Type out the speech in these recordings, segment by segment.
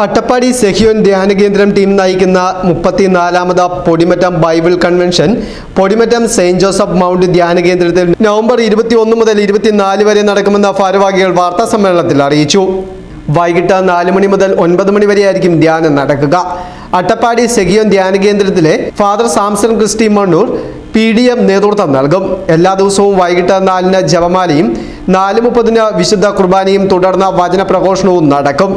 അട്ടപ്പാടി സെഹിയോൻ ധ്യാനകേന്ദ്രം ടീം നയിക്കുന്ന മുപ്പത്തിനാലാമത് Podimattam Bible convention Podimattam Saint Joseph Mount ധ്യാനകേന്ദ്രത്തിൽ November ഇരുപത്തിയൊന്ന് മുതൽ ഇരുപത്തിനാല് വരെ നടക്കുമെന്ന ഭാരവാഹികൾ വാർത്താ സമ്മേളനത്തിൽ അറിയിച്ചു. വൈകിട്ട് നാല് മണി മുതൽ ഒൻപത് മണി വരെയായിരിക്കും ധ്യാനം നടക്കുക. Attappadi Sehion ധ്യാനകേന്ദ്രത്തിലെ Father Samson Christy Mannur P D M നേതൃത്വം നൽകും. എല്ലാ ദിവസവും വൈകിട്ട് നാലിന് ജപമാലയും നാല് മുപ്പതിന് വിശുദ്ധ കുർബാനയും തുടർന്ന് വചന പ്രഘോഷണവും നടക്കും.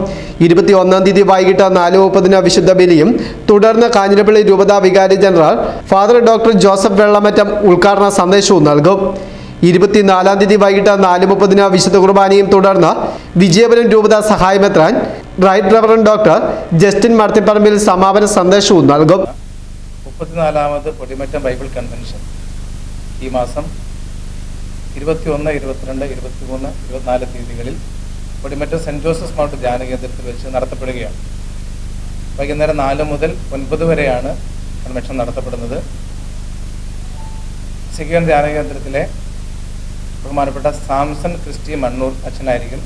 ഇരുപത്തി ഒന്നാം തീയതി വൈകിട്ട് നാല് മുപ്പതിന് വിശുദ്ധ ബലിയും തുടർന്ന് കാഞ്ഞിരപ്പള്ളി രൂപത വികാരി general Father doctor Joseph Vellamattam ഉദ്ഘാടന സന്ദേശവും നൽകും. ഇരുപത്തിനാലാം തീയതി വൈകിട്ട് നാല് മുപ്പതിന് വിശുദ്ധ കുർബാനയും തുടർന്ന് വിജയപുരം രൂപത സഹായമെത്രാൻ right reverend doctor Justin Marthipparambil സമാപന സന്ദേശവും നൽകും. മുപ്പത്തിനാലാമത് പൊടിമറ്റം ബൈബിൾ കൺവെൻഷൻ. ഈ മാസം ഇരുപത്തിയൊന്ന് ഇരുപത്തിരണ്ട് ഇരുപത്തിമൂന്ന് ഇരുപത്തിനാല് തീയതികളിൽ പൊടിമറ്റം സെന്റ് ജോസഫ് മൗണ്ട് ധ്യാന കേന്ദ്രത്തിൽ വെച്ച് നടത്തപ്പെടുകയാണ്. വൈകുന്നേരം നാല് മുതൽ ഒൻപത് വരെയാണ് കൺവെൻഷൻ നടത്തപ്പെടുന്നത്. സിഗിയൻ ധ്യാന കേന്ദ്രത്തിലെ ബഹുമാനപ്പെട്ട സാംസൺ ക്രിസ്റ്റി മണ്ണൂർ അച്ഛനായിരിക്കും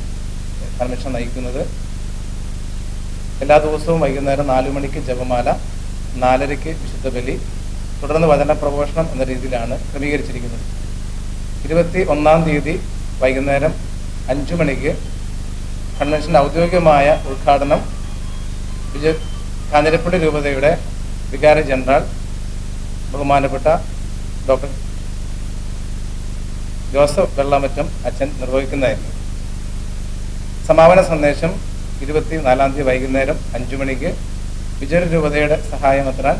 കൺവെൻഷൻ നയിക്കുന്നത്. എല്ലാ ദിവസവും വൈകുന്നേരം നാലു മണിക്ക് ജപമാല നാലരയ്ക്ക് വിശുദ്ധ ബലി തുടർന്ന് വചന പ്രഘോഷണം എന്ന രീതിയിലാണ് ക്രമീകരിച്ചിരിക്കുന്നത്. ഇരുപത്തി ഒന്നാം തീയതി വൈകുന്നേരം അഞ്ചു മണിക്ക് കൺവെൻഷന്റെ ഔദ്യോഗികമായ ഉദ്ഘാടനം വിജ കാഞ്ഞിരപ്പള്ളി രൂപതയുടെ വികാരി ജനറൽ ബഹുമാനപ്പെട്ട ഡോക്ടർ ജോസഫ് വെള്ളമറ്റം അച്ഛൻ നിർവഹിക്കുന്നതായിരുന്നു. സമാപന സന്ദേശം ഇരുപത്തി നാലാം തീയതി വൈകുന്നേരം അഞ്ചു മണിക്ക് വിജയ രൂപതയുടെ സഹായമെത്രാൻ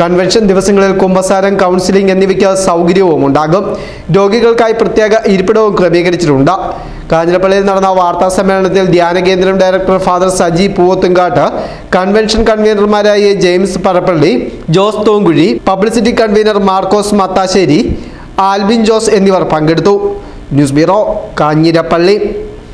കൺവെൻഷൻ ദിവസങ്ങളിൽ കുമ്പസാരം കൗൺസിലിംഗ് എന്നിവയ്ക്ക് സൗകര്യവും ഉണ്ടാകും. രോഗികൾക്കായി പ്രത്യേക ഇരിപ്പിടവും ക്രമീകരിച്ചിട്ടുണ്ട്. കാഞ്ഞിരപ്പള്ളിയിൽ നടന്ന വാർത്താ സമ്മേളനത്തിൽ ധ്യാന കേന്ദ്രം director Father Saji Poovathumkattu convention കൺവീനർമാരായ James Parappally Jose Thonkuzhi publicity convener Markose Mathasseri Albin Jose എന്നിവർ പങ്കെടുത്തു. News bureau Kanjirappally.